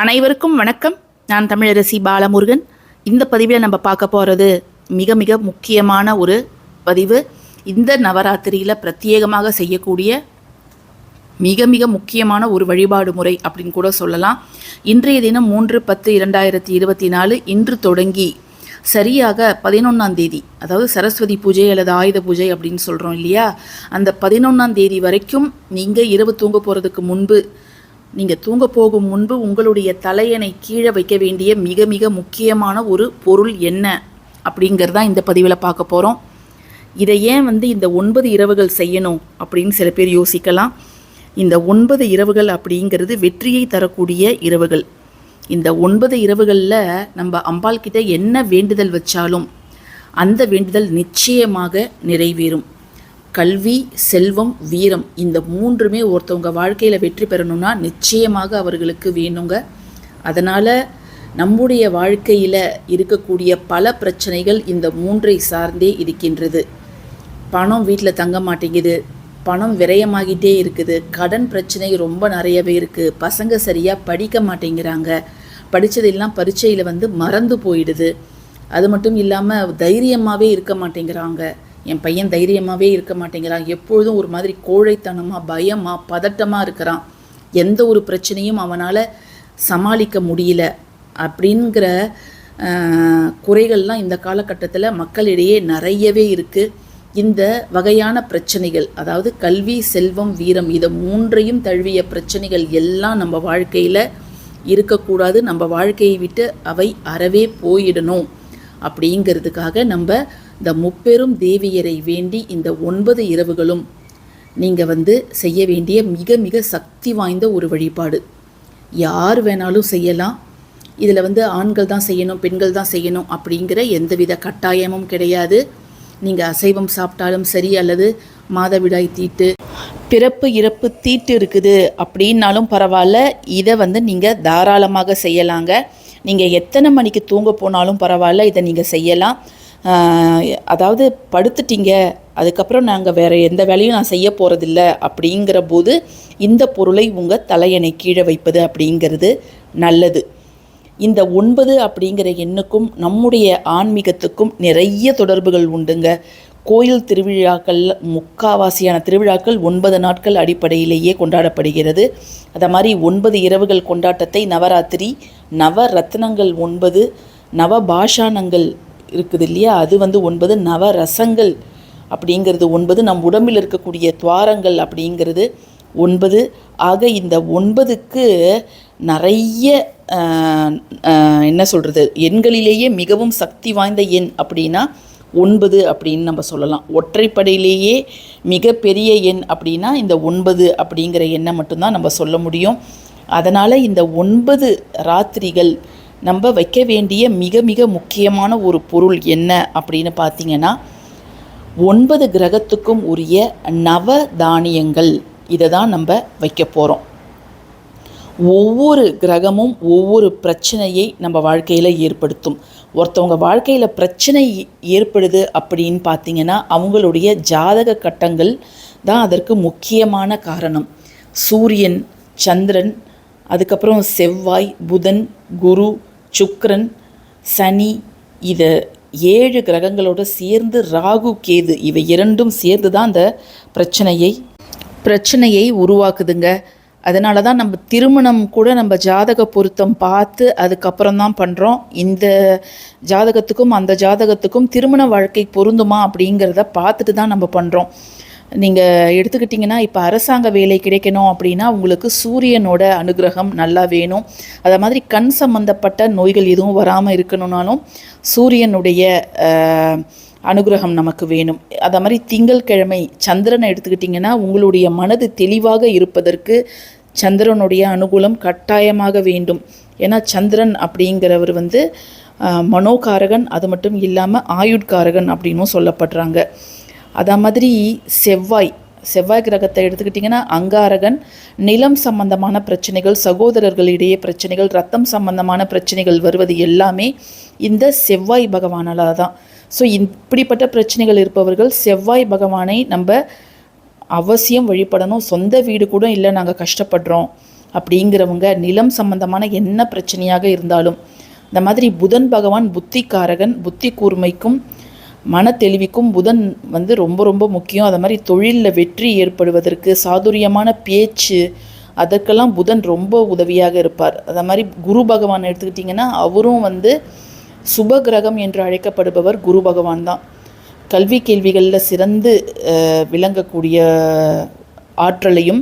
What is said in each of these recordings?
அனைவருக்கும் வணக்கம். நான் தமிழரசி பாலமுருகன். இந்த பதிவில் நம்ம பார்க்க போகிறது மிக மிக முக்கியமான ஒரு பதிவு. இந்த நவராத்திரியில் பிரத்யேகமாக செய்யக்கூடிய மிக மிக முக்கியமான ஒரு வழிபாடு முறை அப்படின்னு கூட சொல்லலாம். இன்றைய தினம் மூன்று பத்து இரண்டாயிரத்தி இருபத்தி நாலு இன்று தொடங்கி சரியாக பதினொன்றாம் தேதி அதாவது சரஸ்வதி பூஜை அல்லது ஆயுத பூஜை அப்படின்னு சொல்கிறோம் இல்லையா? அந்த பதினொன்றாம் தேதி வரைக்கும் நீங்கள் இரவு தூங்க போகிறதுக்கு முன்பு நீங்கள் தூங்க போகும் முன்பு உங்களுடைய தலையணை கீழே வைக்க வேண்டிய மிக மிக முக்கியமான ஒரு பொருள் என்ன அப்படிங்கிறதா இந்த பதிவில் பார்க்க போகிறோம் இதை ஏன் வந்து இந்த ஒன்பது இரவுகள் செய்யணும் அப்படின்னு சில பேர் யோசிக்கலாம். இந்த ஒன்பது இரவுகள் அப்படிங்கிறது வெற்றியை தரக்கூடிய இரவுகள். இந்த ஒன்பது இரவுகளில் நம்ம அம்பாள் கிட்ட என்ன வேண்டுதல் வச்சாலும் அந்த வேண்டுதல் நிச்சயமாக நிறைவேறும். கல்வி செல்வம் வீரம் இந்த மூன்றுமே ஒருத்தவங்க வாழ்க்கையில் வெற்றி பெறணும்னா நிச்சயமாக அவர்களுக்கு வேணுங்க. அதனால் நம்முடைய வாழ்க்கையில் இருக்கக்கூடிய பல பிரச்சனைகள் இந்த மூன்றை சார்ந்தே இருக்கின்றது. பணம் வீட்டில் தங்க மாட்டேங்குது. பணம் விரயமாகிட்டே இருக்குது. கடன் பிரச்சனை ரொம்ப நிறையவே இருக்குது பசங்க சரியாக படிக்க மாட்டேங்கிறாங்க. படித்ததெல்லாம் பரீட்சையில் வந்து மறந்து போயிடுது. அது மட்டும் இல்லாமல் தைரியமாகவே இருக்க மாட்டேங்கிறாங்க. என் பையன் தைரியமாகவே இருக்க மாட்டேங்கிறான். எப்பொழுதும் ஒரு மாதிரி கோழைத்தனமாக பயமாக பதட்டமாக இருக்கிறான். எந்த ஒரு பிரச்சனையும் அவனால் சமாளிக்க முடியல. அப்படிங்கிற குறைகள்லாம் இந்த காலகட்டத்தில் மக்களிடையே நிறையவே இருக்குது இந்த வகையான பிரச்சனைகள் அதாவது கல்வி செல்வம் வீரம் இதை மூன்றையும் தழுவிய பிரச்சனைகள் எல்லாம் நம்ம வாழ்க்கையில் இருக்கக்கூடாது. நம்ம வாழ்க்கையை விட்டு அவை அறவே போயிடணும். அப்படிங்கிறதுக்காக நம்ம இந்த முப்பெரும் தேவியரை வேண்டி இந்த ஒன்பது இரவுகளும் நீங்கள் வந்து செய்ய வேண்டிய மிக மிக சக்தி வாய்ந்த ஒரு வழிபாடு. யார் வேணாலும் செய்யலாம். இதில் வந்து ஆண்கள் தான் செய்யணும் பெண்கள் தான் செய்யணும் அப்படிங்கிற எந்தவித கட்டாயமும் கிடையாது. நீங்கள் அசைவம் சாப்பிட்டாலும் சரி அல்லது மாதவிடாய் தீட்டு பிறப்பு இறப்பு தீட்டு இருக்குது அப்படின்னாலும் பரவாயில்ல. இதை வந்து நீங்கள் தாராளமாக செய்யலாங்க. நீங்கள் எத்தனை மணிக்கு தூங்க போனாலும் பரவாயில்ல இதை நீங்கள் செய்யலாம். அதாவது படுத்துட்டீங்க அதுக்கப்புறம் நாங்கள் வேறு எந்த வேலையும் நான் செய்ய போகிறதில்ல அப்படிங்கிற போது இந்த பொருளை உங்கள் தலையணை கீழே வைப்பது அப்படிங்கிறது நல்லது. இந்த ஒன்பது அப்படிங்கிற எண்ணுக்கும் நம்முடைய ஆன்மீகத்துக்கும் நிறைய தொடர்புகள் உண்டுங்க. கோயில் திருவிழாக்கள் முக்காவாசியான திருவிழாக்கள் ஒன்பது நாட்கள் அடிப்படையிலேயே கொண்டாடப்படுகிறது. அதை மாதிரி ஒன்பது இரவுகள் கொண்டாட்டத்தை நவராத்திரி நவரத்னங்கள் ஒன்பது நவ பாஷானங்கள் இருக்குது இல்லையா? அது வந்து ஒன்பது நவ ரசங்கள் அப்படிங்கிறது ஒன்பது நம் உடம்பில் இருக்கக்கூடிய துவாரங்கள் அப்படிங்கிறது ஒன்பது. ஆக இந்த ஒன்பதுக்கு நிறைய என்ன சொல்கிறது எண்களிலேயே மிகவும் சக்தி வாய்ந்த எண் அப்படின்னா ஒன்பது அப்படின்னு நம்ம சொல்லலாம். ஒற்றைப்படையிலேயே மிகப்பெரிய எண் அப்படின்னா இந்த ஒன்பது அப்படிங்கிற எண்ணை மட்டும்தான் நம்ம சொல்ல முடியும். அதனால் இந்த ஒன்பது ராத்திரிகள் நம்ம வைக்க வேண்டிய மிக மிக முக்கியமான ஒரு பொருள் என்ன அப்படின்னு பார்த்தீங்கன்னா ஒன்பது கிரகத்துக்கும் உரிய நவ தானியங்கள். இதை தான் நம்ம வைக்க போகிறோம் ஒவ்வொரு கிரகமும் ஒவ்வொரு பிரச்சனையை நம்ம வாழ்க்கையில் ஏற்படுத்தும். ஒருத்தவங்க வாழ்க்கையில் பிரச்சனை ஏற்படுது அப்படின்னு பார்த்தீங்கன்னா அவங்களுடைய ஜாதக கட்டங்கள் தான் அதற்கு முக்கியமான காரணம். சூரியன் சந்திரன் அதுக்கப்புறம் செவ்வாய் புதன் குரு சுக்ரன் சனி இதை ஏழு கிரகங்களோட சேர்ந்து ராகு கேது இவை இரண்டும் சேர்ந்து தான் அந்த பிரச்சனையை பிரச்சனையை உருவாக்குதுங்க. அதனால தான் நம்ம திருமணம் கூட நம்ம ஜாதக பொருத்தம் பார்த்து அதுக்கப்புறம் தான் பண்ணுறோம் இந்த ஜாதகத்துக்கும் அந்த ஜாதகத்துக்கும் திருமண வாழ்க்கை பொருந்துமா அப்படிங்கிறத பார்த்துட்டு தான் நம்ம பண்ணுறோம் நீங்கள் எடுத்துக்கிட்டிங்கன்னா இப்போ அரசாங்க வேலை கிடைக்கணும் அப்படின்னா உங்களுக்கு சூரியனோட அனுகிரகம் நல்லா வேணும். அதை மாதிரி கண் சம்மந்தப்பட்ட நோய்கள் எதுவும் வராமல் இருக்கணும்னாலும் சூரியனுடைய அனுகிரகம் நமக்கு வேணும். அதை மாதிரி திங்கள்கிழமை சந்திரனை எடுத்துக்கிட்டிங்கன்னா உங்களுடைய மனது தெளிவாக இருப்பதற்கு சந்திரனுடைய அனுகூலம் கட்டாயமாக வேண்டும். ஏன்னா சந்திரன் அப்படிங்கிறவர் வந்து மனோகாரகன் அது மட்டும் இல்லாமல் ஆயுட்காரகன் அப்படின்னும் சொல்லப்படுறாங்க. அதே மாதிரி செவ்வாய் செவ்வாய் கிரகத்தை எடுத்துக்கிட்டிங்கன்னா அங்காரகன் நிலம் சம்பந்தமான பிரச்சனைகள் சகோதரர்களிடையே பிரச்சனைகள் ரத்தம் சம்பந்தமான பிரச்சனைகள் வருவது எல்லாமே இந்த செவ்வாய் பகவானால் தான் ஸோ இப்படிப்பட்ட பிரச்சனைகள் இருப்பவர்கள் செவ்வாய் பகவானை நம்ம அவசியம் வழிபடணும். சொந்த வீடு கூட இல்லை நாங்கள் கஷ்டப்படுறோம் அப்படிங்கிறவங்க நிலம் சம்பந்தமான என்ன பிரச்சனையாக இருந்தாலும் இந்த மாதிரி புதன் பகவான் புத்திக்காரகன் புத்தி கூர்மைக்கும் மன புதன் வந்து ரொம்ப ரொம்ப முக்கியம். அதை மாதிரி தொழிலில் வெற்றி ஏற்படுவதற்கு சாதுரியமான பேச்சு அதற்கெல்லாம் புதன் ரொம்ப உதவியாக இருப்பார். அதை மாதிரி குரு பகவான் எடுத்துக்கிட்டிங்கன்னா அவரும் வந்து சுப கிரகம் என்று அழைக்கப்படுபவர் குரு பகவான் தான். கல்வி கேள்விகளில் சிறந்து விளங்கக்கூடிய ஆற்றலையும்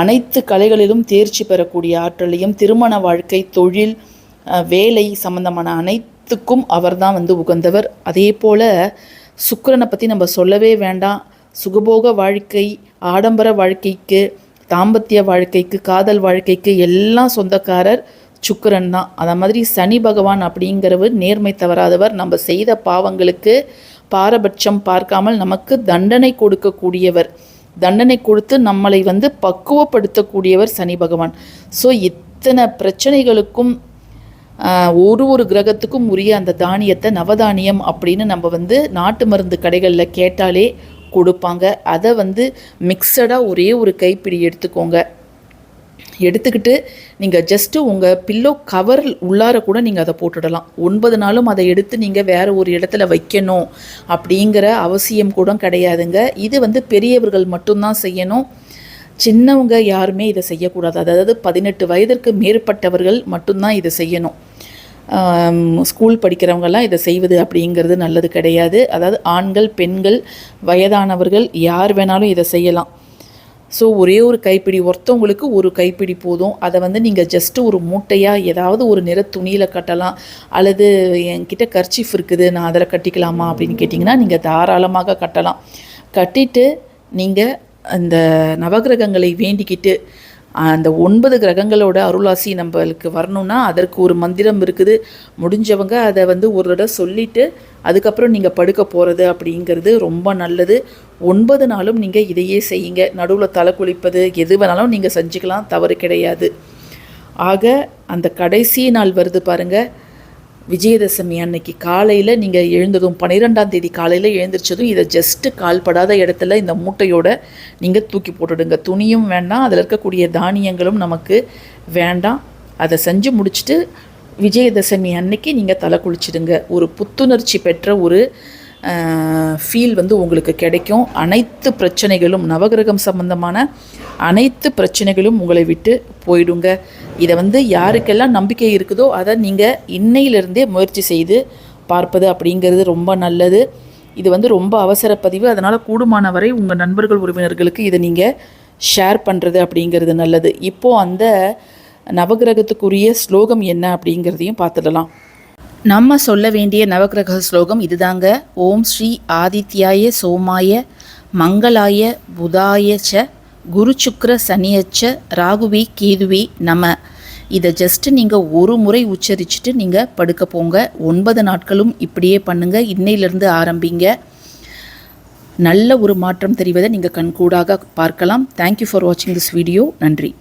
அனைத்து கலைகளிலும் தேர்ச்சி பெறக்கூடிய ஆற்றலையும் திருமண வாழ்க்கை தொழில் வேலை சம்பந்தமான அனைத்துக்கும் அவர்தான் வந்து உகந்தவர். அதே போல் சுக்கரனை பற்றி நம்ம சொல்லவே வேண்டாம். சுகபோக வாழ்க்கை ஆடம்பர வாழ்க்கைக்கு தாம்பத்திய வாழ்க்கைக்கு காதல் வாழ்க்கைக்கு எல்லாம் சொந்தக்காரர் சுக்கரன் தான். அதை மாதிரி சனி பகவான் அப்படிங்கிறவர் நேர்மை தவறாதவர். நம்ம செய்த பாவங்களுக்கு பாரபட்சம் பார்க்காமல் நமக்கு தண்டனை கொடுக்கக்கூடியவர். தண்டனை கொடுத்து நம்மளை வந்து பக்குவப்படுத்தக்கூடியவர் சனி பகவான். ஸோ இத்தனை பிரச்சனைகளுக்கும் ஒரு ஒரு கிரகத்துக்கும் உரிய அந்த தானியத்தை நவதானியம் அப்படின்னு நம்ம வந்து நாட்டு மருந்து கடைகளில் கேட்டாலே கொடுப்பாங்க. அதை வந்து மிக்சடாக ஒரே ஒரு கைப்பிடி எடுத்துக்கோங்க. எடுத்துக்கிட்டு நீங்கள் ஜஸ்ட்டு உங்கள் பில்லோ கவர் உள்ளார கூட நீங்கள் அதை போட்டுடலாம். ஒன்பது நாளும் அதை எடுத்து நீங்கள் வேறு ஒரு இடத்துல வைக்கணும் அப்படிங்கிற அவசியம் கூட கிடையாதுங்க. இது வந்து பெரியவர்கள் மட்டும்தான் செய்யணும். சின்னவங்க யாருமே இதை செய்யக்கூடாது. அதாவது பதினெட்டு வயதிற்கு மேற்பட்டவர்கள் மட்டும்தான் இதை செய்யணும். ஸ்கூல் படிக்கிறவங்கெல்லாம் இதை செய்வது அப்படிங்கிறது நல்லது கிடையாது. அதாவது ஆண்கள் பெண்கள் வயதானவர்கள் யார் வேணாலும் இதை செய்யலாம். ஸோ ஒரே ஒரு கைப்பிடி ஒருத்தவங்களுக்கு ஒரு கைப்பிடி போதும். அதை வந்து நீங்கள் ஜஸ்ட்டு ஒரு மூட்டையாக ஏதாவது ஒரு நிற துணியில் கட்டலாம். அல்லது என்கிட்ட கர்ச்சீஃப் இருக்குது நான் அதில் கட்டிக்கலாமா அப்படின்னு கேட்டிங்கன்னா நீங்கள் தாராளமாக கட்டலாம். கட்டிட்டு நீங்கள் அந்த நவகிரகங்களை வேண்டிக்கிட்டு அந்த ஒன்பது கிரகங்களோட அருளாசி நம்மளுக்கு வரணும்னா அதற்கு ஒரு மந்திரம் இருக்குது. முடிஞ்சவங்க அதை வந்து ஒரு தடவை சொல்லிவிட்டு அதுக்கப்புறம் நீங்கள் படுக்க போகிறது அப்படிங்கிறது ரொம்ப நல்லது. ஒன்பது நாளும் நீங்கள் இதையே செய்யுங்க. நடுவில் தலை குளிப்பது எது வேணாலும் நீங்கள் செஞ்சுக்கலாம். தவறு கிடையாது. ஆக அந்த கடைசி நாள் வருது பாருங்கள் விஜயதசமி அன்னைக்கு காலையில் நீங்கள் எழுந்ததும் பன்னிரெண்டாம் தேதி காலையில் எழுந்திரிச்சதும் இதை ஜஸ்ட்டு கால்படாத இடத்துல இந்த மூட்டையோட நீங்கள் தூக்கி போட்டுடுங்க. துணியும் வேண்டாம் அதில் இருக்கக்கூடிய தானியங்களும் நமக்கு வேண்டாம். அதை செஞ்சு முடிச்சுட்டு விஜயதசமி அன்னைக்கு நீங்கள் தலை குளிச்சிடுங்க. ஒரு புத்துணர்ச்சி பெற்ற ஒரு ஃபீல் வந்து உங்களுக்கு கிடைக்கும். அனைத்து பிரச்சனைகளும் நவகிரகம் சம்பந்தமான அனைத்து பிரச்சனைகளும் உங்களை விட்டு போயிடுங்க. இதை வந்து யாருக்கெல்லாம் நம்பிக்கை இருக்குதோ அதை நீங்கள் இன்னையிலிருந்தே முயற்சி செய்து பார்ப்பது அப்படிங்கிறது ரொம்ப நல்லது. இது வந்து ரொம்ப அவசர பதிவு. அதனால் கூடுமான வரை உங்கள் நண்பர்கள் உறவினர்களுக்கு இதை நீங்கள் ஷேர் பண்ணுறது அப்படிங்கிறது நல்லது. இப்போது அந்த நவகிரகத்துக்குரிய ஸ்லோகம் என்ன அப்படிங்கிறதையும் பார்த்துடலாம். நம்ம சொல்ல வேண்டிய நவக்கிரக ஸ்லோகம் இதுதாங்க. ஓம் ஸ்ரீ ஆதித்யாய சோமாய மங்களாய புதாய ச குரு சுக்ர சனியச்ச ராகுவி கேதுவி நம. இதை ஜஸ்ட்டு நீங்கள் ஒரு முறை உச்சரிச்சுட்டு நீங்கள் படுக்க போங்க. ஒன்பது நாட்களும் இப்படியே பண்ணுங்கள் இன்னையிலிருந்து ஆரம்பிங்க. நல்ல ஒரு மாற்றம் தெரிவதை நீங்கள் கண்கூடாக பார்க்கலாம். தேங்க்யூ ஃபார் வாட்சிங் திஸ் வீடியோ நன்றி.